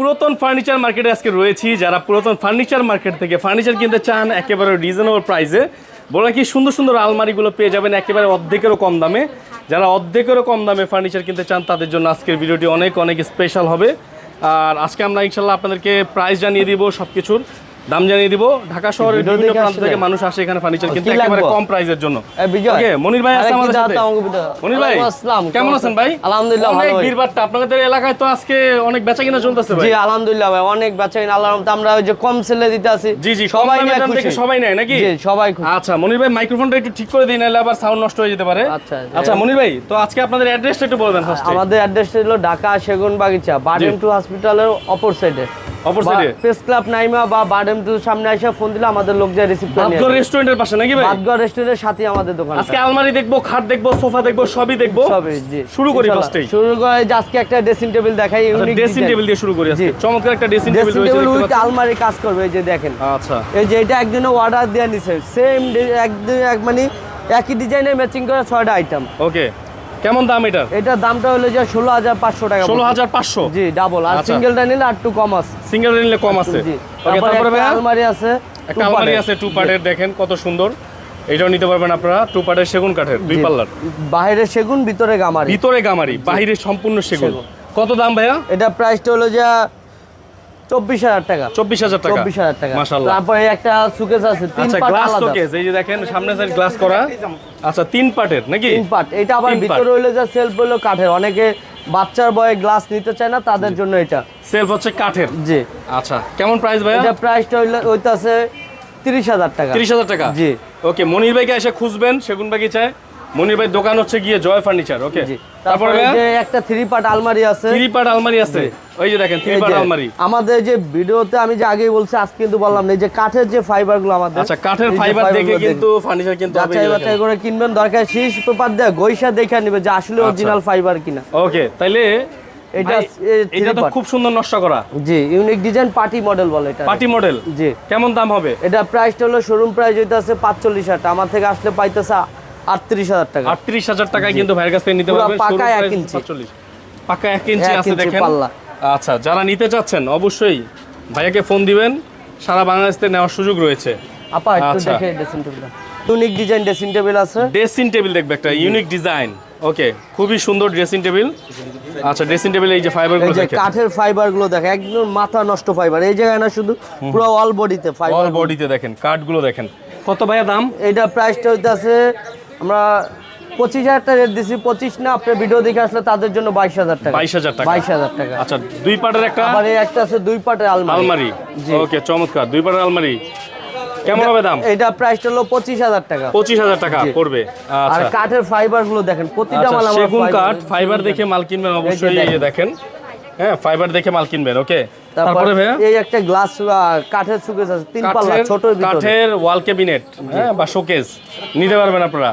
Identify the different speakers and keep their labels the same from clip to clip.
Speaker 1: পুরাতন ফার্নিচার মার্কেটে আজকে রয়েছি, যারা পুরাতন ফার্নিচার মার্কেট থেকে ফার্নিচার কিনতে চান, একেবারে রিজনেবল প্রাইসে বলা কি সুন্দর সুন্দর আলমারিগুলো পেয়ে যাবেন, একেবারে অর্ধেকেরও কম দামে। যারা অর্ধেকেরও কম দামে ফার্নিচার কিনতে চান, তাদের জন্য আজকের ভিডিওটি অনেক অনেক স্পেশাল হবে। আর আজকে আমরা ইনশাল্লাহ আপনাদেরকে প্রাইস জানিয়ে দিব সব কিছুর দাম জানিয়ে দিব। ঢাকা শহরের বিভিন্ন প্রান্ত থেকে মানুষ আসে এখানে ফার্নিচার কিনতে একেবারে কম প্রাইসের জন্য। ওকে মনির ভাই আছে আমাদের সাথে। মনির ভাই
Speaker 2: আসসালাম।
Speaker 1: কেমন আছেন ভাই?
Speaker 2: আলহামদুলিল্লাহ, ভালো ভাই।
Speaker 1: ভিড়ভাট্টা আপনাদের এলাকায় তো আজকে অনেক বেচা কিনা চলতেছে ভাই।
Speaker 2: জি আলহামদুলিল্লাহ ভাই অনেক বাচ্চা কিনা আল্লাহর রহমতে আমরা ওই যে কম সেলে দিতে আছি।
Speaker 1: জি জি
Speaker 2: সবাই নিয়ে খুশি।
Speaker 1: সবাই নেয় নাকি?
Speaker 2: জি সবাই খুশি।
Speaker 1: আচ্ছা মনির ভাই মাইক্রোফোনটা একটু ঠিক করে দিন নাহলে আবার সাউন্ড নষ্ট হয়ে যেতে পারে।
Speaker 2: আচ্ছা,
Speaker 1: আচ্ছা মনির ভাই তো আজকে আপনাদের অ্যাড্রেসটা একটু বলে দেন ফার্স্টে
Speaker 2: আমাদের অ্যাড্রেসটা হলো ঢাকা সেগুন বাগিচা বাডেম টু হসপিটালের অপর সাইডে
Speaker 1: অপর সাইডে
Speaker 2: প্রেস ক্লাব নাইমা বা বাডেম টু সামনে এসে ফোন দিলে আমাদের লোক যায় রিসিভ করে নিয়ে
Speaker 1: রেস্টুরেন্টের পাশে নাকি ভাই?
Speaker 2: বাদগড় রেস্টুরেন্টের সাথে আমাদের দোকান
Speaker 1: আজকে আলমারি দেখব খাট দেখব সোফা দেখব সবই দেখব?
Speaker 2: সবই জি।
Speaker 1: শুরু করি ফার্স্টেই
Speaker 2: শুরু করে আজকে একটা ড্রেসিং টেবিল দেখাই ইউনিক
Speaker 1: ড্রেসিং টেবিল দিয়ে শুরু করি আজকে। চমৎকার একটা ড্রেসিং টেবিল
Speaker 2: ড্রেসিং
Speaker 1: রয়েছে
Speaker 2: টেবিল উইথ আলমারি কাজ করবে এই যে দেখেন।
Speaker 1: আচ্ছা।
Speaker 2: এই যে এটা একজনে অর্ডার দিয়ে নিছে। সেম একদিন এক মানে একই ডিজাইনের ম্যাচিং করে ছয়টা আইটেম
Speaker 1: ওকে কেমন দাম এটার?
Speaker 2: এটার দামটা হলো যে ষোলো হাজার পাঁচশো টাকা
Speaker 1: ষোলো। হাজার পাঁচশো?
Speaker 2: জি ডাবল আর
Speaker 1: আচ্ছা।
Speaker 2: সিঙ্গেলটা নিলে আর একটু কম আছে।
Speaker 1: সিঙ্গেল নিলে কম আছে।
Speaker 2: জি। তারপরে আলমারি আছে
Speaker 1: একটা আলমারি আছে টু পার্টের দেখেন কত সুন্দর। এটাও নিতে পারবেন আপনারা টু পার্টের সেগুন কাঠের দুই পাল্লার।
Speaker 2: বাইরে সেগুন ভিতরে গামারি।
Speaker 1: ভিতরে গামারি বাহিরে সম্পূর্ণ সেগুন। কত দাম ভাইয়া?
Speaker 2: এটা প্রাইসটা হলো যে চব্বিশ হাজার টাকা।
Speaker 1: চব্বিশ হাজার টাকা।
Speaker 2: চব্বিশ হাজার টাকা।
Speaker 1: মাশাল্লাহ
Speaker 2: তারপরে একটা সুকেস আছে
Speaker 1: আচ্ছা গ্লাস
Speaker 2: আলাদা।
Speaker 1: এই যে দেখেন সামনে সাইড গ্লাস করা। আচ্ছা তিন পার্টের নাকি?
Speaker 2: তিন পার্ট এটা আবার ভিতরে হইল যে সেলফ হলো কাঠের। অনেকে বাচ্চার বয়ে গ্লাস নিতে চায় না তাদের জন্য এটা।
Speaker 1: সেলফ হচ্ছে কাঠের?
Speaker 2: জি।
Speaker 1: আচ্ছা কেমন প্রাইস
Speaker 2: এটা প্রাইসটা হইল হইতাছে তিরিশ হাজার টাকা।
Speaker 1: তিরিশ হাজার টাকা?
Speaker 2: জি।
Speaker 1: ওকে মনির ভাইকে এসে খুঁজবেন সেগুন বাগিচায় মনির ভাই দোকান হচ্ছে গিয়ে জয় ফার্নিচার ওকে তারপরে
Speaker 2: একটা থ্রি পার্ট আলমারি আছে।
Speaker 1: থ্রি পার্ট আলমারি আছে। ওই যে দেখেন থ্রি পার্ট আলমারি।
Speaker 2: আমাদের যে ভিডিওতে আমি যে আগেই বলছি আজকে কিন্তু বললাম না এই যে কাঠের যে ফাইবারগুলো আমাদের
Speaker 1: আচ্ছা কাঠের ফাইবার দেখে কিন্তু ফার্নিচার কিন্তু হবে
Speaker 2: যাচাই বাছাই করে কিনবেন দরকার শীষ পেপার দিয়ে গৈসা দেখে নিবে যে আসলে
Speaker 1: আচ্ছা।
Speaker 2: অরিজিনাল ফাইবার কিনা।
Speaker 1: ওকে তাইলে
Speaker 2: এটা
Speaker 1: এটা তো খুব সুন্দর নষ্ট করা।
Speaker 2: জি ইউনিক ডিজাইন পার্টি মডেল বলে এটা।
Speaker 1: পার্টি মডেল
Speaker 2: জি।
Speaker 1: কেমন দাম হবে?
Speaker 2: এটা প্রাইসটা হলো শোরুম প্রাইস হইতাছে পাঁচচল্লিশ হাজার টাকা। আমার থেকে আসলে পাইতেছে আটত্রিশ হাজার টাকা।
Speaker 1: আটত্রিশ হাজার টাকায় কিন্তু ভাইয়ের কাছ থেকে নিতে পারবেন।
Speaker 2: পাকা এক ইঞ্চি।
Speaker 1: পাকা এক ইঞ্চি আছে দেখেন। আচ্ছা যারা নিতে চাচ্ছেন অবশ্যই ভাইয়াকে ফোন দিবেন। সারা বাংলাদেশ নেওয়ার সুযোগ রয়েছে।
Speaker 2: আপা একটু
Speaker 1: আচ্ছা।
Speaker 2: দেখে ড্রেসিং টেবিলটা ইউনিক ডিজাইন ড্রেসিং টেবিল আছে।
Speaker 1: ড্রেসিং টেবিল দেখবে একটা ইউনিক ডিজাইন ওকে খুবই সুন্দর ড্রেসিং টেবিল আচ্ছা ড্রেসিং টেবিল এই যে
Speaker 2: ফাইবারগুলো
Speaker 1: দেখেন।
Speaker 2: কাঠের ফাইবারগুলো দেখে একদম মাথা নষ্ট ফাইবার এই জায়গায় না শুধু পুরো অল বডিতে ফাইবার
Speaker 1: অল বডিতে দেখেন কাঠগুলো দেখেন কত ভাইয়া দাম?
Speaker 2: এইটা প্রাইসটা হইতাছে আমরা পঁচিশ হাজার টাকা রেট দিছি। পঁচিশ না আপনার ভিডিও দেখে আসলে তাদের জন্য বাইশ হাজার টাকা।
Speaker 1: বাইশ হাজার টাকা।
Speaker 2: বাইশ হাজার টাকা।
Speaker 1: আচ্ছা দুই পাটের একটা?
Speaker 2: আবার একটা আছে দুই পাটের আলমারি।
Speaker 1: আলমারি। ওকে চমৎকার। দুই পাটের আলমারি। কেমন হবে দাম?
Speaker 2: এটা প্রাইসটা হলো পঁচিশ হাজার টাকা।
Speaker 1: পঁচিশ হাজার টাকা। পড়বে।
Speaker 2: আর
Speaker 1: আচ্ছা
Speaker 2: কাঠের ফাইবারগুলো দেখেন প্রতিটা
Speaker 1: আচ্ছা,
Speaker 2: মাল
Speaker 1: সেগুন কাঠ ফাইবার দেখে মাল কিনবেন অবশ্যই দেখেন। হ্যাঁ ফাইবার দেখে মাল কিনবেন ওকে?
Speaker 2: তারপর
Speaker 1: তারপরে ভাইয়া?
Speaker 2: এই একটা গ্লাস কাঠের সুকেস আছে তিন পাল্লা ছোট
Speaker 1: কাঠের ওয়াল ক্যাবিনেট হ্যাঁ বা শোকেস নিতে পারবেন আপনারা।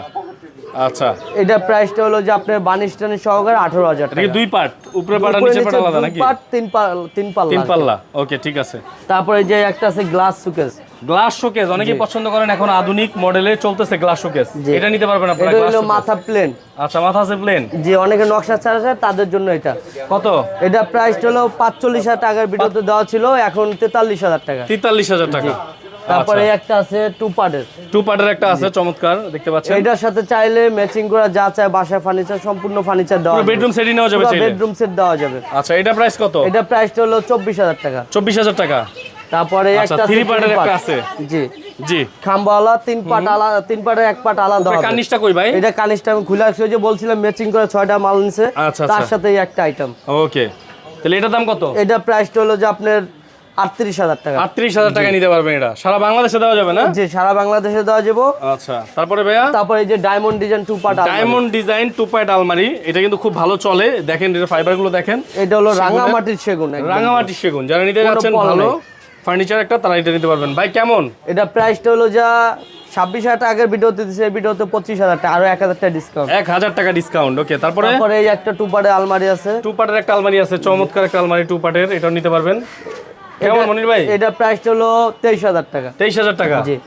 Speaker 1: আচ্ছা।
Speaker 2: এটা প্রাইসটা হলো যে আপনার বানিশ সহকারে আঠারো হাজার টাকা।
Speaker 1: দুই পার্ট? উপরে পার্ট নিচে পার্ট আলাদা নাকি?
Speaker 2: part, তিন পাল- তিন পাল্লা
Speaker 1: তিন পাল্লা। ওকে ঠিক আছে।
Speaker 2: তারপরে যে একটা আছে গ্লাস সুকেস
Speaker 1: গ্লাস শোকেস অনেকেই পছন্দ করেন এখন আধুনিক মডেলে চলতেছে গ্লাস শোকেস। এটা নিতে পারবেন আপনারা
Speaker 2: এটা হলো মাথা প্লেন।
Speaker 1: আচ্ছা মাথা আছে প্লেন?
Speaker 2: যে অনেকে নকশা ছাড়া যায় তাদের জন্য এটা।
Speaker 1: কত?
Speaker 2: এটা প্রাইস হলো পাঁচচল্লিশ হাজার টাকার ভিডিওতে দেওয়া ছিল এখন তেতাল্লিশ হাজার টাকা।
Speaker 1: তেতাল্লিশ হাজার টাকা।
Speaker 2: তারপরে একটা আছে টু পার্টের
Speaker 1: টু পার্টের একটা আছে চমৎকার দেখতে পাচ্ছেন।
Speaker 2: এটার সাথে চাইলে ম্যাচিং করা যা চায় বাসায় ফার্নিচার সম্পূর্ণ ফার্নিচার দেওয়া
Speaker 1: পুরো বেডরুম সেটই নেওয়া যাবে চাইলে?
Speaker 2: বেডরুম সেট দেওয়া যাবে।
Speaker 1: আচ্ছা এটা প্রাইস কত?
Speaker 2: এটা প্রাইসটা হলো চব্বিশ হাজার টাকা।
Speaker 1: চব্বিশ হাজার টাকা।
Speaker 2: তারপরে
Speaker 1: আচ্ছা,
Speaker 2: একটা
Speaker 1: এর
Speaker 2: তিন
Speaker 1: একটা আছে।
Speaker 2: জি।
Speaker 1: জি।
Speaker 2: খাম্বাওয়ালা তিন পাট আলাদা তিন পাটের এক পাট আলাদা হবে।
Speaker 1: কার্নিশটা কই ভাই?
Speaker 2: এটা কানিসটা আমি খুলে আসছি যে বলছিলাম ম্যাচিং করে ছয়টা মাল নিছে।
Speaker 1: আচ্ছা,
Speaker 2: তার
Speaker 1: আচ্ছা।
Speaker 2: সাথে একটা আইটেম
Speaker 1: ওকে তাহলে এটার দাম কত?
Speaker 2: এটা প্রাইসটা হলো যে আপনার আটত্রিশ হাজার টাকা।
Speaker 1: আটত্রিশ হাজার টাকা নিতে পারবেন এটা। সারা বাংলাদেশে দেওয়া যাবে না?
Speaker 2: যে সারা বাংলাদেশে দেওয়া যাব।
Speaker 1: আচ্ছা তারপরে ভাইয়া?
Speaker 2: তারপরে এই যে diamond design two part
Speaker 1: diamond design two part আলমারি এটা কিন্তু খুব ভালো চলে। দেখেন এটা ফাইবারগুলো দেখেন।
Speaker 2: এটা হলো রাঙামাটির সেগুন একদম।
Speaker 1: সেগুন। যারা নিতে যাচ্ছেন ভালো ফার্নিচার একটা তারা এটা নিতে পারবেন। ভাই কেমন?
Speaker 2: এটা প্রাইসটা হলো যা ছাব্বিশ হাজার ভিডিওতে দিচ্ছে ভিডিওতে পঁচিশ হাজার টাকা আরও এক হাজার টাকা ডিসকাউন্ট
Speaker 1: এক হাজার টাকা ডিসকাউন্ট ওকে তারপরে?
Speaker 2: তারপরে এই একটা টু পার্টের আলমারি আছে।
Speaker 1: টু পার্টের একটা আলমারি আছে চমৎকার একটা আলমারি টু পার্টের এটাও নিতে পারবেন। কেমন মনির ভাই?
Speaker 2: এটা প্রাইসটা হলো টাকা। জি।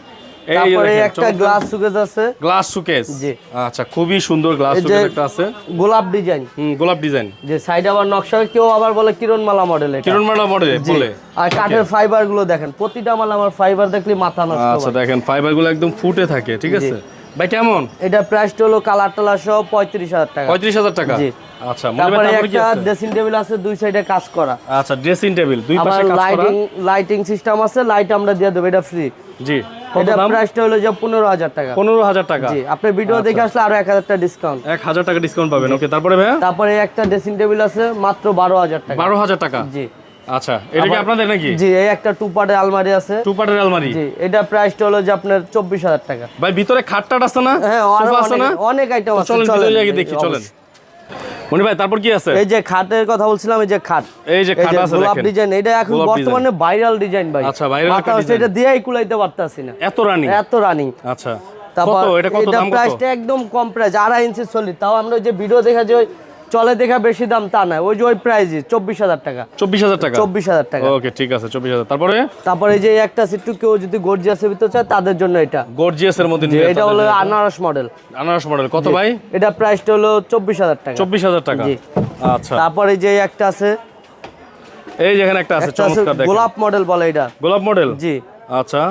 Speaker 2: তারপরে একটা গ্লাস সুকেস আছে।
Speaker 1: গ্লাস সুকেস
Speaker 2: জি।
Speaker 1: আচ্ছা খুবই সুন্দর গ্লাস সুকেস একটা আছে।
Speaker 2: গোলাপ ডিজাইন
Speaker 1: হুম, গোলাপ ডিজাইন
Speaker 2: যে সাইড আবার নকশা কেউ আবার বলে কিরণমালা মডেল এটা।
Speaker 1: কিরণমালা মডেল বলে।
Speaker 2: আর কাঠের ফাইবারগুলো দেখেন প্রতিটা মাল আমার ফাইবার দেখলে মাথা নষ্ট
Speaker 1: আচ্ছা দেখেন ফাইবারগুলো একদম ফুটে থাকে ঠিক আছে? ভাই কেমন?
Speaker 2: এটা প্রাইসটা হলো কালার টালার সহ পঁয়ত্রিশ হাজার টাকা।
Speaker 1: পঁয়ত্রিশ হাজার টাকা?
Speaker 2: জি।
Speaker 1: আচ্ছা
Speaker 2: তারপরে একটা ড্রেসিং টেবিল আছে দুই সাইডে কাজ করা।
Speaker 1: আচ্ছা ড্রেসিং টেবিল দুই পাশে কাজ করা?
Speaker 2: লাইটিং লাইটিং সিস্টেম আছে লাইট আমরা দিয়ে দেবো এটা ফ্রি
Speaker 1: জি
Speaker 2: এটা প্রাইসটা হলো যে পনেরো হাজার টাকা।
Speaker 1: পনেরো হাজার টাকা।
Speaker 2: জি আপনি ভিডিও দেখে আসলে আরও এক হাজার টাকা ডিসকাউন্ট
Speaker 1: এক হাজার টাকা ডিসকাউন্ট পাবেন। ওকে তারপরে
Speaker 2: একটা ড্রেসিং টেবিল আছে মাত্র বারো হাজার টাকা।
Speaker 1: বারো হাজার টাকা।
Speaker 2: জি।
Speaker 1: আচ্ছা এটা কি আপনাদের নাকি?
Speaker 2: জি এই একটা টু পার্টের আলমারি আছে।
Speaker 1: টু পার্টের আলমারি?
Speaker 2: জি এটা প্রাইসটা হলো যে আপনার চব্বিশ হাজার টাকা।
Speaker 1: ভাই ভিতরে খাটটাট আছে না?
Speaker 2: হ্যাঁ
Speaker 1: সোফা আছে না?
Speaker 2: অনেক- আইটেম আছে
Speaker 1: চলেন দেখি চলেন। মনি ভাই তারপর কি আছে?
Speaker 2: এই যে খাটের কথা বলছিলাম এই যে খাট।
Speaker 1: এই যে খাট আছে
Speaker 2: গোলাপ ডিজাইন এটা এখন বর্তমানে ভাইরাল ডিজাইন ভাই।
Speaker 1: আচ্ছা,
Speaker 2: মাথা হচ্ছে, এটা দিয়েই কুলাইতে পারতাছি না।
Speaker 1: এত রানি
Speaker 2: এত রানিং
Speaker 1: আচ্ছা।
Speaker 2: তারপর
Speaker 1: এটা কত দাম কত?
Speaker 2: প্রাইসটা একদম কম প্রাইস আড়াই ইঞ্চি সলিড তাও আমরা ওই যে ভিডিও দেখা যে ওই চলে দেখা বেশি দাম তা না ওই যে ওই প্রাইসই চব্বিশ হাজার টাকা।
Speaker 1: চব্বিশ হাজার টাকা?
Speaker 2: চব্বিশ হাজার টাকা।
Speaker 1: ওকে ঠিক আছে চব্বিশ হাজার। তারপরে?
Speaker 2: তারপরে যে একটা সিটু কেউ যদি গর্জিয়াসের ভিতর চায় তাদের জন্য এটা।
Speaker 1: গর্জিয়াস এর মধ্যে
Speaker 2: এটা হলো আনারস মডেল
Speaker 1: আনারস মডেল কত ভাই?
Speaker 2: এটা প্রাইসটা হলো চব্বিশ হাজার টাকা।
Speaker 1: চব্বিশ হাজার টাকা।
Speaker 2: জি।
Speaker 1: আচ্ছা।
Speaker 2: তারপরে যে একটা আছে
Speaker 1: এই যেখানে একটা আছে
Speaker 2: একটা আছে
Speaker 1: চমৎকার
Speaker 2: গোলাপ মডেল বলে এটা।
Speaker 1: গোলাপ মডেল
Speaker 2: জি।
Speaker 1: আচ্ছা।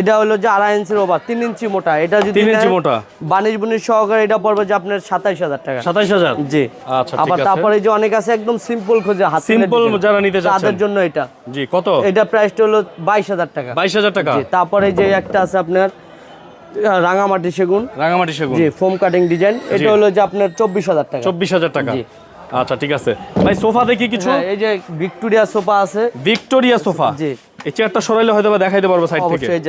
Speaker 2: এটা হলো যে আড়াই ইঞ্চির ওভার তিন ইঞ্চি মোটা। এটা যদি
Speaker 1: তিন ইঞ্চি মোটা।
Speaker 2: বানিশ বুনিশ সহকারে এটা পড়বে যে আপনার সাতাইশ হাজার টাকা।
Speaker 1: সাতাইশ হাজার?
Speaker 2: জি।
Speaker 1: আচ্ছা
Speaker 2: আবার তারপরে যে অনেক আছে একদম সিম্পল খোঁজে হাত
Speaker 1: সিম্পল যারা নিতে চাচ্ছেন।
Speaker 2: তাদের জন্য এটা।
Speaker 1: জি কত?
Speaker 2: এটা প্রাইসটা হলো বাইশ হাজার টাকা।
Speaker 1: বাইশ হাজার টাকা?
Speaker 2: জি তারপরে যে একটা আছে আপনার রাঙামাটি সেগুন।
Speaker 1: রাঙামাটি সেগুন।
Speaker 2: জি ফোম কাটিং ডিজাইন এটা হলো যে আপনার চব্বিশ হাজার টাকা।
Speaker 1: চব্বিশ হাজার টাকা।
Speaker 2: জি।
Speaker 1: আচ্ছা ঠিক আছে। ভাই সোফা দেখি কিছু?
Speaker 2: হ্যাঁ, এই যে ভিক্টোরিয়া সোফা আছে।
Speaker 1: Victoria sofa.
Speaker 2: জি।
Speaker 1: এই চেয়ারটা সরাইলে হয়তো দেখাইতে পারব সাইড থেকে।
Speaker 2: অবশ্যই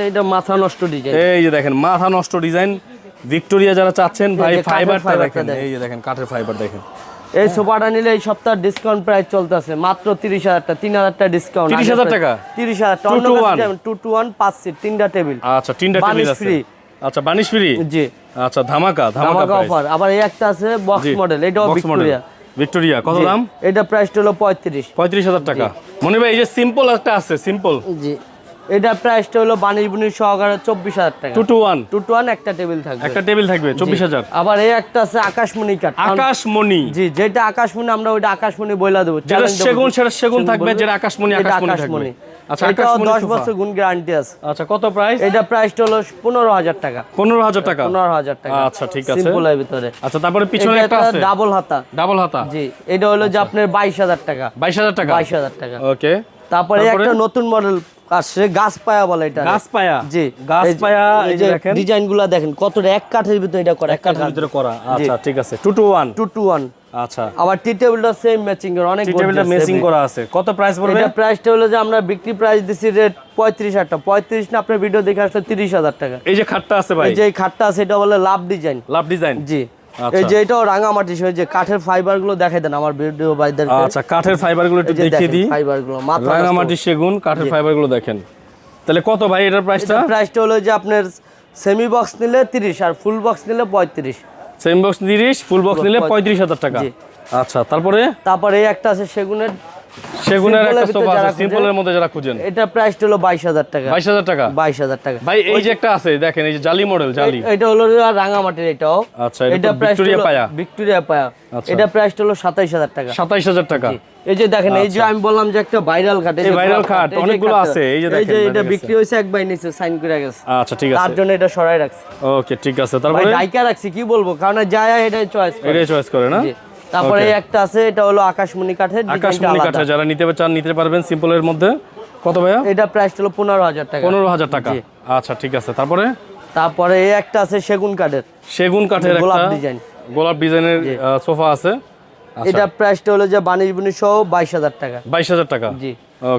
Speaker 2: এই এটা মাথা নষ্ট ডিজাইন
Speaker 1: এই যে দেখেন মাথা নষ্ট ডিজাইন ভিক্টোরিয়া যারা চাচ্ছেন ভাই ফাইবারটা দেখেন। এই যে দেখেন কাঠের ফাইবার দেখেন।
Speaker 2: এই সোফাটা নিলে এই সপ্তাহ ডিসকাউন্ট প্রাইস চলতেছে মাত্র তিরিশ হাজার টাকা তিন হাজার টাকা ডিসকাউন্ট
Speaker 1: 30,000 টাকা?
Speaker 2: তিরিশ হাজার টাকা।
Speaker 1: Two to
Speaker 2: two two one পাঁচ সিট তিনটা টেবিল
Speaker 1: আচ্ছা তিনটা টেবিল
Speaker 2: free।
Speaker 1: আচ্ছা বানিশ ফ্রি
Speaker 2: জি।
Speaker 1: আচ্ছা ধামাকা ধামাকা
Speaker 2: অফার আবার এই একটা আছে বক্স মডেল এটাও ভিক্টোরিয়া।
Speaker 1: ভিক্টোরিয়া কত দাম?
Speaker 2: এটা প্রাইসটা হলো পঁয়ত্রিশ।
Speaker 1: পঁয়ত্রিশ হাজার টাকা। মনে ভাই এই যে সিম্পল একটা আছে সিম্পল
Speaker 2: জি। এটা প্রাইসটা হলো বানিশ বুনিশ সহকারে চব্বিশ হাজার টাকা।
Speaker 1: Two two one
Speaker 2: two two one একটা টেবিল থাকবে।
Speaker 1: একটা টেবিল থাকবে চব্বিশ হাজার।
Speaker 2: আবার এই একটা আছে আকাশমণি কাঠ।
Speaker 1: আকাশমণি।
Speaker 2: জি যেটা আকাশমণি আমরা ওইটা আকাশমণি বইলা দেবো
Speaker 1: যেটা সেগুন সেটা সেগুন থাকবে যেটা আকাশমণি আকাশমণি আচ্ছা
Speaker 2: এটাও
Speaker 1: আকাশমণি
Speaker 2: বছর গুণ গ্যারান্টি আছে।
Speaker 1: আচ্ছা কত প্রাইস
Speaker 2: এটা প্রাইসটা হলো পনেরো হাজার টাকা।
Speaker 1: পনেরো হাজার টাকা?
Speaker 2: পনেরো হাজার টাকা।
Speaker 1: আচ্ছা ঠিক আছে।
Speaker 2: ভিতরে।
Speaker 1: আচ্ছা তারপরে পিছনে একটা আছে।
Speaker 2: ডাবল হাতা।
Speaker 1: ডাবল হাতা।
Speaker 2: জি এটা হলো যে আপনার বাইশ হাজার টাকা।
Speaker 1: বাইশ হাজার টাকা?
Speaker 2: বাইশ হাজার টাকা।
Speaker 1: ওকে
Speaker 2: তারপরে? একটা নতুন মডেল আসছে গাছ পায়া বলে এটা।
Speaker 1: গাছ পায়া?
Speaker 2: জি।
Speaker 1: গাছ পায়া এই যে দেখেন।
Speaker 2: দেখেন কতটা এক কাঠের ভিতরে এটা করে এক
Speaker 1: কাঠের ভিতরে করা। আচ্ছা ঠিক আছে। Two two one
Speaker 2: two two one
Speaker 1: আচ্ছা।
Speaker 2: আবার টি টেবিলটা সেম ম্যাচিং এর অনেক
Speaker 1: টি টেবিলটা
Speaker 2: heavy।
Speaker 1: করা আছে। কত প্রাইস পড়বে?
Speaker 2: এটা প্রাইসটা হলো যে আমরা বিক্রি প্রাইস দিছি রেট পঁয়ত্রিশ হাজার টাকা। পঁয়ত্রিশ না আপনার ভিডিও দেখে আসলে তিরিশ হাজার টাকা।
Speaker 1: এই যে খাটটা আছে ভাই।
Speaker 2: এই যে খাটটা আছে এটা বলে লাভ ডিজাইন
Speaker 1: লাভ ডিজাইন
Speaker 2: জি। এই যে এটাও রাঙামাটি যে কাঠের ফাইবারগুলো দেখাই দেন আমার ভিডিও বাইদেরকে
Speaker 1: আচ্ছা কাঠের ফাইবারগুলো একটু দেখিয়ে দিই।
Speaker 2: ফাইবারগুলো
Speaker 1: রাঙামাটি সেগুন কাঠের ফাইবারগুলো দেখেন। তাহলে কত ভাই এটার প্রাইসটা
Speaker 2: প্রাইসটা হলো যে আপনার সেমি বক্স নিলে তিরিশ আর ফুল বক্স নিলে পঁয়ত্রিশ।
Speaker 1: সেমি বক্স তিরিশ ফুল বক্স নিলে পঁয়ত্রিশ হাজার টাকা।
Speaker 2: জি।
Speaker 1: আচ্ছা তারপরে?
Speaker 2: তারপরে একটা আছে সেগুনের
Speaker 1: সেগুনের একটা সোফা আছে সিম্পলের মধ্যে যারা খুঁজেন।
Speaker 2: এটা প্রাইসটা হলো বাইশ হাজার টাকা।
Speaker 1: বাইশ হাজার টাকা?
Speaker 2: বাইশ হাজার টাকা।
Speaker 1: ভাই এই যে একটা আছে দেখেন এই যে জালি মডেল জালি।
Speaker 2: এটা হলো যে রাঙামাটির এটাও।
Speaker 1: আচ্ছা এটা ভিক্টোরিয়া পায়া।
Speaker 2: ভিক্টোরিয়া পায়া।
Speaker 1: আচ্ছা।
Speaker 2: এটা প্রাইসটা হলো সাতাইশ হাজার টাকা।
Speaker 1: সাতাইশ হাজার টাকা।
Speaker 2: এই যে দেখেন এই যে আমি বললাম যে একটা ভাইরাল খাট
Speaker 1: এই viral খাট, অনেকগুলো আছে, এই যে দেখেন,
Speaker 2: এটা বিক্রি হয়েছে এক বাই নিচে সাইন করে গেছে।
Speaker 1: আচ্ছা ঠিক
Speaker 2: তার জন্য এটা সরাই রাখছি।
Speaker 1: ওকে ঠিক আছে।
Speaker 2: ভাই
Speaker 1: তারপরে?
Speaker 2: ডাইকা রাখছি কি বলব? কারণ যায় এটাই চয়েস
Speaker 1: এটাই চয়েস করে না?
Speaker 2: তারপরে একটা আছে এটা হলো আকাশমণি কাঠের
Speaker 1: আকাশমণি
Speaker 2: কাঠের
Speaker 1: কাঠে যারা নিতে চান নিতে পারবেন সিম্পলের মধ্যে। কত ভাইয়া?
Speaker 2: এটা প্রাইস হলো পনেরো হাজার টাকা।
Speaker 1: পনেরো হাজার টাকা। আচ্ছা ঠিক আছে। তারপরে?
Speaker 2: তারপরে এই একটা আছে সেগুন কাঠের।
Speaker 1: সেগুন কাঠের
Speaker 2: গোলাপ ডিজাইন
Speaker 1: গোলাপ ডিজাইনের সোফা আছে।
Speaker 2: এটা প্রাইসটা হলো যে বানিশ বুনি সহ বাইশ হাজার টাকা।
Speaker 1: বাইশ হাজার টাকা?
Speaker 2: জি।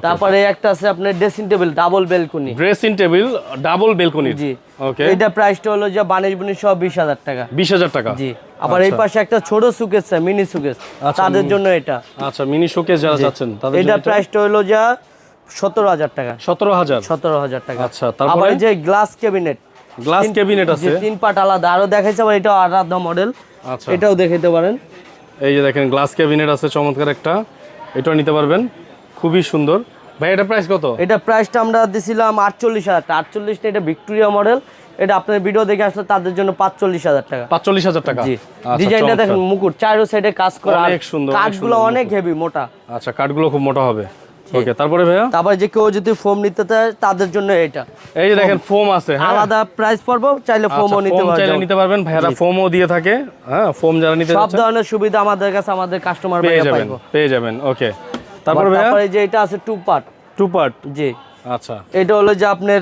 Speaker 2: তারপরে একটা আছে আপনার dressing table double balcony
Speaker 1: dressing table double balcony
Speaker 2: জি।
Speaker 1: ওকে
Speaker 2: এটা প্রাইসটা হলো যে বানিশ বুনি সহ বিশ হাজার টাকা।
Speaker 1: বিশ হাজার টাকা?
Speaker 2: জি। আবার এই পাশে একটা ছোট সুকেস মিনি সুকেস
Speaker 1: আচ্ছা,
Speaker 2: তাদের জন্য এটা।
Speaker 1: আচ্ছা মিনি শোকেস যারা চাচ্ছেন তাদের
Speaker 2: এটা প্রাইসটা হলো যা সতেরো হাজার টাকা।
Speaker 1: সতেরো হাজার?
Speaker 2: সতেরো হাজার টাকা।
Speaker 1: আচ্ছা, তারপরে?
Speaker 2: যে গ্লাস ক্যাবিনেট
Speaker 1: গ্লাস ক্যাবিনেট আছে।
Speaker 2: তিন পাট আলাদা। আরও দেখাইছে আবার এটাও আলাদা মডেল
Speaker 1: আচ্ছা।
Speaker 2: এটাও দেখাইতে পারেন।
Speaker 1: এই যে দেখেন গ্লাস ক্যাবিনেট আছে চমৎকার একটা। এটা নিতে পারবেন। খুবই সুন্দর। ভাই এটা প্রাইস কত?
Speaker 2: এটা প্রাইসটা আমরা দিছিলাম আটচল্লিশ হাজার টাকা। আটচল্লিশ এটা ভিক্টোরিয়া মডেল এটা আপনার ভিডিও দেখে আসলে তাদের জন্য পাঁচচল্লিশ হাজার টাকা।
Speaker 1: পাঁচচল্লিশ হাজার টাকা?
Speaker 2: জি।
Speaker 1: আচ্ছা,
Speaker 2: ডিজাইনটা দেখেন মুকুট। চারো সাইডে কাজ করা।
Speaker 1: অনেক সুন্দর,
Speaker 2: কাঠগুলো অনেক হেভি মোটা।
Speaker 1: আচ্ছা কাঠগুলো খুব মোটা হবে। ওকে তারপরে ভাইয়া?
Speaker 2: তারপরে যে কেউ যদি ফোম নিতে চায় তাদের জন্য এটা।
Speaker 1: এই যে দেখেন ফোম আছে হ্যাঁ?
Speaker 2: আলাদা প্রাইস পড়ব চাইলে
Speaker 1: আচ্ছা,
Speaker 2: ফোমও নিতে
Speaker 1: পারবেন। চাইলে নিতে পারবেন। ভাইয়ারা ফোমও দিয়ে থাকে হ্যাঁ? ফোম যারা নিতে
Speaker 2: সব ধরনের সুবিধা আমাদের কাছে আমাদের কাস্টমার
Speaker 1: পেয়ে যাবেন পেয়ে যাবেন ওকে তারপরে ভাইয়া?
Speaker 2: তারপরে যে এটা আছে টু পার্ট
Speaker 1: টু পার্ট
Speaker 2: জি।
Speaker 1: আচ্ছা।
Speaker 2: এটা হলো যে আপনার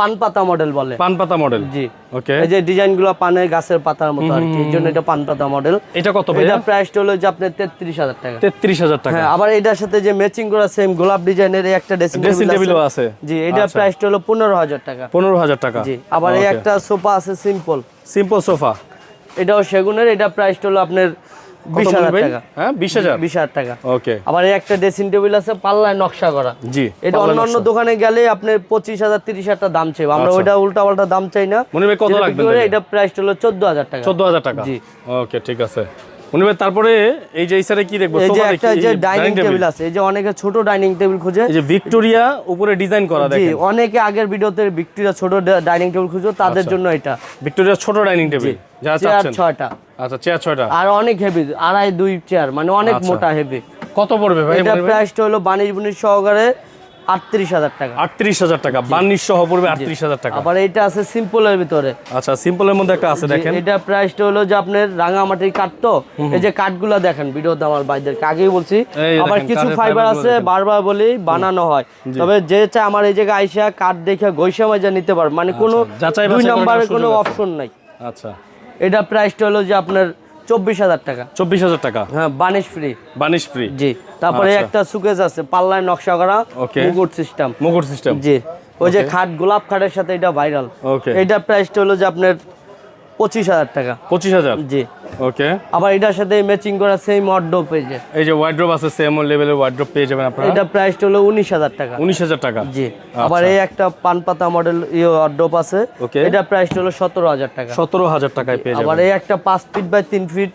Speaker 2: পান পাতা মডেল বলে।
Speaker 1: পান পাতা মডেল
Speaker 2: জি।
Speaker 1: ওকে
Speaker 2: এই যে ডিজাইনগুলো পানের গাছের পাতার মতো আর কি এই জন্য এটা পান পাতা মডেল
Speaker 1: এটা কত
Speaker 2: এটা প্রাইসটা হলো যে আপনার তেত্রিশ হাজার টাকা।
Speaker 1: তেত্রিশ হাজার টাকা।
Speaker 2: হ্যাঁ আবার এটার সাথে যে ম্যাচিং করা সেম গোলাপ ডিজাইনের একটা ড্রেসিং টেবিল আছে।
Speaker 1: আছে।
Speaker 2: জি এটা প্রাইসটা হলো পনেরো হাজার টাকা।
Speaker 1: পনেরো হাজার টাকা।
Speaker 2: জি আবার এই একটা সোফা আছে সিম্পল
Speaker 1: সিম্পল সোফা
Speaker 2: এটাও সেগুনের এটা প্রাইসটা হলো আপনার
Speaker 1: হ্যাঁ বিশ হাজার?
Speaker 2: বিশ হাজার টাকা।
Speaker 1: ওকে।
Speaker 2: আবার একটা ড্রেসিং টেবিল আছে পাল্লায় নকশা করা।
Speaker 1: জি
Speaker 2: এটা অন্য অন্য দোকানে গেলে আপনার পঁচিশ হাজার তিরিশ হাজার দাম চাই আমরা ওইটা উল্টা পাল্টা দাম চাই না। এটা প্রাইস হলো চোদ্দ হাজার টাকা।
Speaker 1: চোদ্দ হাজার টাকা।
Speaker 2: জি।
Speaker 1: ওকে ঠিক আছে। মনির তারপরে এই যে এই কি দেখব?
Speaker 2: এই যে একটা যে ডাইনিং টেবিল আছে এই যে অনেকে ছোট ডাইনিং টেবিল খুঁজে।
Speaker 1: এই যে ভিক্টোরিয়া উপরে ডিজাইন করা দেখেন।
Speaker 2: অনেকে আগের ভিডিওতে ভিক্টোরিয়া ছোট ডাইনিং টেবিল খুঁজো তাদের জন্য এটা।
Speaker 1: ভিক্টোরিয়া ছোট ডাইনিং টেবিল যারা চাচ্ছেন।
Speaker 2: ছয়টা।
Speaker 1: আচ্ছা চেয়ার ছয়টা।
Speaker 2: আর অনেক হেভি আড়াই দুই চেয়ার মানে অনেক
Speaker 1: আচ্ছা।
Speaker 2: মোটা হেভি
Speaker 1: কত পড়বে ভাই
Speaker 2: এটা প্রাইসটা হলো বানিশ বুনিশ সহকারে আটত্রিশ হাজার টাকা।
Speaker 1: আটত্রিশ হাজার টাকা বান্নিশ সহ পড়বে আটত্রিশ হাজার টাকা।
Speaker 2: আবার এটা আছে সিম্পলের ভিতরে।
Speaker 1: আচ্ছা সিম্পলের মধ্যে একটা আছে দেখেন।
Speaker 2: এটা প্রাইসটা হলো যে আপনার রাঙামাটির কাঠ তো এই যে কাঠগুলো দেখেন ভিডিওতে আমার ভাইদেরকে আগেই বলছি। আবার কিছু ফাইবার আছে বারবার বলি বানানো হয়। তবে যে চায় আমার এই জায়গায় আইসা কাঠ দেখে গৈসা মাজা নিতে পারবে মানে কোনো
Speaker 1: যাচাই
Speaker 2: দুই নম্বরের কোনো অপশন নাই।
Speaker 1: আচ্ছা।
Speaker 2: এটা প্রাইসটা হলো যে আপনার চব্বিশ হাজার টাকা।
Speaker 1: চব্বিশ হাজার টাকা?
Speaker 2: হ্যাঁ বানিশ ফ্রি
Speaker 1: বানিশ ফ্রি
Speaker 2: জি। তারপরে
Speaker 1: আচ্ছা।
Speaker 2: একটা সুকেজ আছে পাল্লায় নকশা করা মুকুট সিস্টেম
Speaker 1: মুকুট সিস্টেম
Speaker 2: জি। ওই যে খাট গোলাপ খাটের সাথে এটা ভাইরাল
Speaker 1: ওকে
Speaker 2: এটা প্রাইসটা হলো যে আপনার পঁচিশ হাজার টাকা।
Speaker 1: পঁচিশ হাজার?
Speaker 2: জি।
Speaker 1: ওকে।
Speaker 2: আবার এটার সাথে ম্যাচিং করা সেম ওয়ার্ড্রোপ পেয়ে যায়
Speaker 1: এই যে ওয়ার্ড্রোপ আছে সেম লেভেলের ওয়ার্ড্রোপ পেয়ে যাবেন আপনারা?
Speaker 2: এটা প্রাইসটা হলো উনিশ হাজার টাকা।
Speaker 1: উনিশ হাজার টাকা?
Speaker 2: জি। আবার এই একটা পান পাতা মডেল ইয়ে অর্ডোপ আছে
Speaker 1: ওকে।
Speaker 2: এটা প্রাইসটা হলো সতেরো হাজার টাকা।
Speaker 1: সতেরো হাজার টাকায় পেয়ে
Speaker 2: আবার এই একটা পাঁচ ফিট বাই তিন ফিট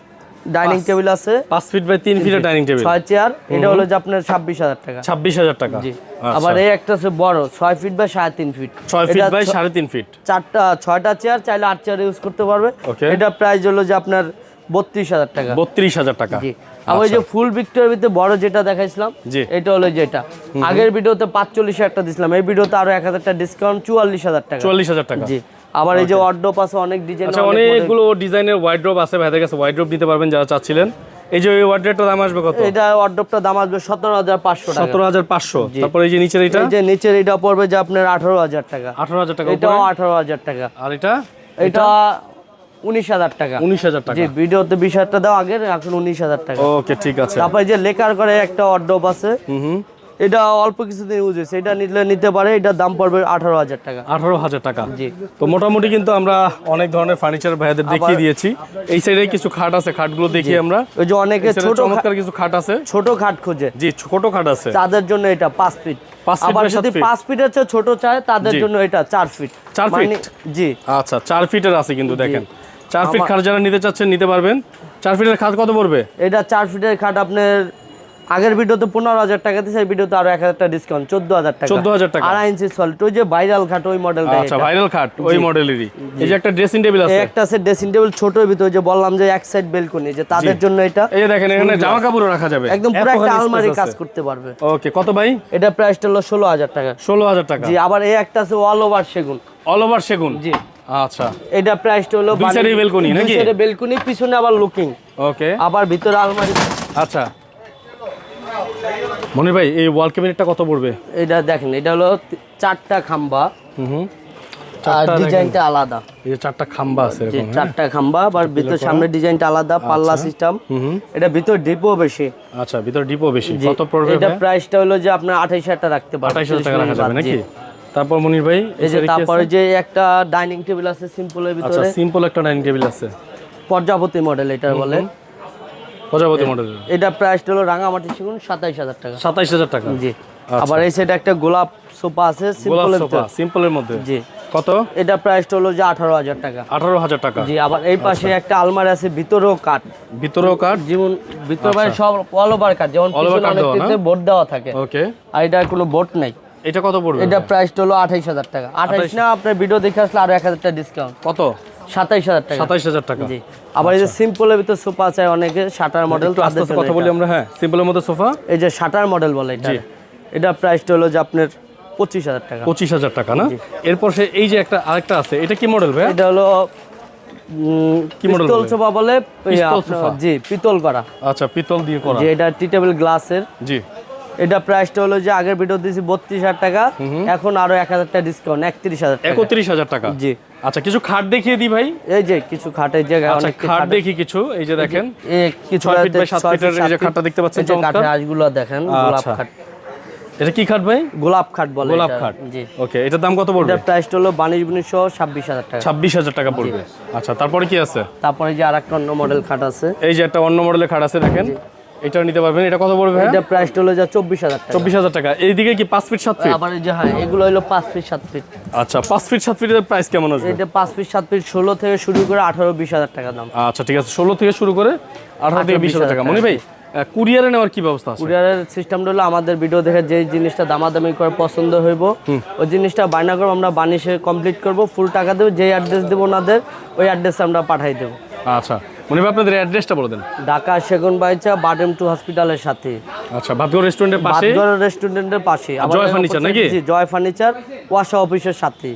Speaker 2: ডাইনিং টেবিল আছে।
Speaker 1: পাঁচ ফিট বাই তিন ফিটের ডাইনিং টেবিল।
Speaker 2: ছয় চেয়ার এটা হলো যে আপনার ছাব্বিশ হাজার টাকা।
Speaker 1: ছাব্বিশ হাজার টাকা।
Speaker 2: জি।
Speaker 1: আচ্ছা।
Speaker 2: আবার এই একটা আছে বড় ছয় ফিট বাই সাড়ে তিন ফিট।
Speaker 1: ছয় ফিট বাই
Speaker 2: ছ-
Speaker 1: সাড়ে তিন ফিট।
Speaker 2: চারটা ছয়টা চেয়ার চাইলে আট চেয়ার ইউজ করতে পারবে। এটা প্রাইস হলো যে আপনার বত্রিশ হাজার টাকা।
Speaker 1: বত্রিশ হাজার টাকা।
Speaker 2: জি। আবার এই যে ফুল ভিক্টোরিয়ার ভিতরে বড় যেটা দেখাইছিলাম
Speaker 1: আচ্ছা।
Speaker 2: এটা হলো যেটা। আগের ভিডিওতে পাঁচচল্লিশ একটা দিছিলাম এই ভিডিওতে আরও এক হাজার টাকা ডিসকাউন্ট চুয়াল্লিশ হাজার টাকা।
Speaker 1: চুয়াল্লিশ হাজার টাকা।
Speaker 2: জি। আবার এই যে অর্ডোপ আছে অনেক ডিজাইন
Speaker 1: আচ্ছা অনেকগুলো ডিজাইনের ওয়ার্ড্রোপ আছে ভাইদের কাছে ওয়ার্ড্রোপ নিতে পারবেন যারা চাচ্ছিলেন। এই যে ওই ওয়ার্ড্রোপটার দাম আসবে কত?
Speaker 2: এটা অর্ডোপটা দাম আসবে সতেরো হাজার পাঁচশো টাকা।
Speaker 1: সতেরো হাজার পাঁচশো। তারপর এই যে নিচের এটা
Speaker 2: এই যে নিচের এটা পড়বে যে আপনার আঠারো হাজার টাকা।
Speaker 1: আঠারো হাজার টাকা
Speaker 2: এটাও
Speaker 1: উপরে।
Speaker 2: আঠারো হাজার টাকা।
Speaker 1: আর এটা?
Speaker 2: এটা উনিশ হাজার টাকা।
Speaker 1: উনিশ হাজার টাকা।
Speaker 2: জি ভিডিওতে বিশ হাজার টাকা দাও আগে এখন উনিশ হাজার টাকা।
Speaker 1: ওকে ঠিক আছে।
Speaker 2: তারপরে যে লেকার করে একটা অর্ডোপ আছে।
Speaker 1: হুম হুম।
Speaker 2: এটা অল্প কিছুদিন ইউজ হয়েছে। এটা নিলে নিতে পারে এটার দাম পড়বে আঠারো হাজার টাকা।
Speaker 1: আঠারো হাজার টাকা।
Speaker 2: জি।
Speaker 1: তো মোটামুটি কিন্তু আমরা অনেক ধরনের ফার্নিচার ভাইদের দেখিয়ে দিয়েছি। এই সাইডে কিছু খাট আছে খাটগুলো দেখি আমরা।
Speaker 2: ওই যে অনেকে ছোট
Speaker 1: চমৎকার কিছু খাট আছে।
Speaker 2: ছোট খাট খুঁজে।
Speaker 1: জি ছোট খাট আছে।
Speaker 2: তাদের জন্য এটা পাঁচ ফিট আবার যদি? পাঁচ ফিটের চেয়ে ছোট চায় তাদের জন্য এটা চার ফিট
Speaker 1: চার
Speaker 2: মানে-
Speaker 1: feet?
Speaker 2: জি।
Speaker 1: আচ্ছা চার ফিটের আছে কিন্তু দেখেন। চার ফিট খাট যারা নিতে চাচ্ছেন নিতে পারবেন। চার ফিটের খাট কত পড়বে?
Speaker 2: এটা চার ফিটের খাট আপনার আগের ভিডিওতে পনেরো হাজার টাকা দিয়েছে এই ভিডিওতে আরও এক হাজার টাকা ডিসকাউন্ট চোদ্দ হাজার টাকা।
Speaker 1: 14,000 টাকা।
Speaker 2: আড়াই ইঞ্চি সল্ট ওই যে ভাইরাল খাট ওই মডেল
Speaker 1: আচ্ছা ভাইরাল খাট ওই মডেলেরই এই যে একটা ড্রেসিং টেবিল আছে।
Speaker 2: একটা আছে ড্রেসিং টেবিল ছোট ভিতরে যে বললাম যে এক সাইড বেলকনি যে তাদের জন্য এটা
Speaker 1: এই যে দেখেন এখানে জামা কাপড়ও রাখা যাবে।
Speaker 2: একদম পুরো একটা আলমারি কাজ করতে পারবে।
Speaker 1: ওকে কত ভাই?
Speaker 2: এটা প্রাইসটা হলো ষোলো হাজার টাকা।
Speaker 1: ষোলো হাজার টাকা।
Speaker 2: জি আবার এই একটা আছে অল ওভার সেগুন।
Speaker 1: অল ওভার সেগুন?
Speaker 2: জি।
Speaker 1: আচ্ছা।
Speaker 2: এটা প্রাইসটা হলো
Speaker 1: দুই এ balcony নাকি?
Speaker 2: বেলকনি পিছনে আবার লুকিং
Speaker 1: ওকে
Speaker 2: আবার ভিতরে আলমারি।
Speaker 1: আচ্ছা। মনির ভাই এই ওয়াল ক্যাবিনেটটা কত পড়বে?
Speaker 2: এটা দেখেন এটা হলো চারটা খাম্বা।
Speaker 1: হুম
Speaker 2: আর ডিজাইনটা আলাদা।
Speaker 1: এই যে চারটা খাম্বা আছে এরকম হ্যাঁ?
Speaker 2: চারটা খাম্বা আবার ভিতর সামনে ডিজাইনটা আলাদা পাল্লা সিস্টেম
Speaker 1: হুম হুম।
Speaker 2: এটা ভিতর ডিপো বেশি।
Speaker 1: আচ্ছা ভিতর ডিপো বেশি।
Speaker 2: জি,
Speaker 1: কত পড়বে
Speaker 2: এটা প্রাইসটা হলো যে আপনার আঠাইশ হাজার টাকা রাখতে পারবেন
Speaker 1: আঠাইশ হাজার টাকা রাখা যাবে নাকি? তারপর মনির ভাই
Speaker 2: এই যে তারপরে যে একটা ডাইনিং টেবিল আছে সিম্পলের
Speaker 1: আচ্ছা
Speaker 2: ভিতরে।
Speaker 1: সিম্পল একটা ডাইনিং টেবিল আছে।
Speaker 2: প্রজাপতি মডেল এটা বলে।
Speaker 1: প্রজাপতি মডেলের।
Speaker 2: এটা প্রাইসটা হলো রাঙামাটি সেগুন সাতাইশ হাজার টাকা।
Speaker 1: সাতাইশ হাজার টাকা।
Speaker 2: জি। আবার এই সাইডে একটা গোলাপ সোফা আছে সিম্পলের
Speaker 1: সোফা সিম্পলের মধ্যে।
Speaker 2: জি।
Speaker 1: কত?
Speaker 2: এটা প্রাইসটা হলো যে আঠারো হাজার টাকা।
Speaker 1: আঠারো হাজার টাকা।
Speaker 2: জি আবার এই পাশে একটা আলমারি আছে ভিতরেও কাঠ।
Speaker 1: ভিতরেও কাঠ?
Speaker 2: যেমন ভিতরে বাইরে সব অল ওভার কাঠ যেমন
Speaker 1: দেওয়া,
Speaker 2: বোর্ড দেওয়া থাকে।
Speaker 1: ওকে
Speaker 2: আর এটা কোনো বোর্ড নাই।
Speaker 1: এটা কত পড়বে?
Speaker 2: এটা প্রাইসটা হলো আঠাইশ হাজার টাকা। আঠাইশ না আপনার ভিডিও দেখে আসলে আরও এক হাজার টাকা ডিসকাউন্ট
Speaker 1: কত?
Speaker 2: সাতাইশ হাজার টাকা।
Speaker 1: সাতাইশ হাজার টাকা।
Speaker 2: জি। আবার এই যে সিম্পলের ভিতরে সোফা চাই অনেকে শাটার মডেল
Speaker 1: আস্তে আস্তে কথা বলি আমরা হ্যাঁ সিম্পলের মধ্যে সোফা?
Speaker 2: এই যে শাটার মডেল বলে এটা। এটা প্রাইসটা হলো যে আপনার পঁচিশ হাজার টাকা।
Speaker 1: পঁচিশ হাজার টাকা না? এরপর সে এই যে একটা আরেকটা আছে এটা কি মডেল ভাই
Speaker 2: এটা হলো
Speaker 1: কি
Speaker 2: পিস্তল
Speaker 1: বলে?
Speaker 2: সোফা বলে? জি পিতল করা।
Speaker 1: আচ্ছা পিতল দিয়ে করা।
Speaker 2: এটা টি টেবিল গ্লাসের।
Speaker 1: জি।
Speaker 2: এটা প্রাইসটা হলো যে আগের ভিডিও দিয়েছি বত্রিশ হাজার টাকা এখন আরও এক হাজার টাকা ডিসকাউন্ট একত্রিশ হাজার
Speaker 1: একত্রিশ হাজার টাকা?
Speaker 2: জি।
Speaker 1: আচ্ছা কিছু খাট দেখিয়ে দিই ভাই?
Speaker 2: এই যে কিছু খাটের
Speaker 1: আচ্ছা
Speaker 2: অনেক
Speaker 1: খাট দেখি কিছু এই যে দেখেন।
Speaker 2: কিছু
Speaker 1: ফিট বাই সাত ফিটের এই যে খাটটা দেখতে পাচ্ছেন
Speaker 2: এই যে
Speaker 1: চমৎকার।
Speaker 2: কাঠের আঁশগুলো দেখেন গোলাপ
Speaker 1: আচ্ছা।
Speaker 2: খাট।
Speaker 1: এটা কি খাট ভাই?
Speaker 2: গোলাপ খাট বলে
Speaker 1: গোলাপ খাট।
Speaker 2: জি।
Speaker 1: ওকে এটার দাম কত পড়বে?
Speaker 2: এটার প্রাইসটা হলো বানিশ বুনিশ সহ ছাব্বিশ হাজার টাকা।
Speaker 1: ছাব্বিশ হাজার টাকা পড়বে। আচ্ছা তারপরে কি আছে?
Speaker 2: তারপরে যে আরেকটা অন্য মডেল খাট আছে।
Speaker 1: এই যে একটা অন্য মডেলের খাট আছে দেখেন। এটা নিতে পারবেন। এটা কত পড়বে ভাই
Speaker 2: এটা প্রাইসটা হলো যে চব্বিশ হাজার টাকা।
Speaker 1: চব্বিশ হাজার টাকা। এইদিকে কি পাঁচ ফিট সাত ফিট
Speaker 2: আবার এই যে হ্যাঁ এগুলো হলো পাঁচ ফিট সাত ফিট
Speaker 1: আচ্ছা পাঁচ ফিট সাত ফিটের প্রাইস কেমন আসবে?
Speaker 2: এটা পাঁচ ফিট সাত ফিট ষোলো থেকে শুরু করে আঠারো বিশ হাজার টাকা দাম।
Speaker 1: আচ্ছা ঠিক আছে ষোলো থেকে শুরু করে আঠারো থেকে বিশ হাজার টাকা। মনে ভাই কুরিয়ারে নেওয়ার কি ব্যবস্থা আছে?
Speaker 2: কুরিয়ারের সিস্টেমটা হলো আমাদের ভিডিও দেখে যে জিনিসটা দামাদামি করে পছন্দ হইব ওই জিনিসটা বায়না করব আমরা বানিশে কমপ্লিট করব ফুল টাকা দেবো যেই অ্যাড্রেস দেবো ওনাদের ওই অ্যাড্রেসে আমরা পাঠাই দেবো।
Speaker 1: আচ্ছা মনে আপনাদের অ্যাড্রেসটা বলে দেন।
Speaker 2: ঢাকা সেগুন বাইচা বাডেম টু হসপিটালের সাথে।
Speaker 1: আচ্ছা ভাবগড় রেস্টুরেন্টের পাশে?
Speaker 2: বাদগড় রেস্টুরেন্টের পাশে।
Speaker 1: জয় ফার্নিচার নাকি?
Speaker 2: জি জয় ফার্নিচার ওয়াশা অফিসের সাথে।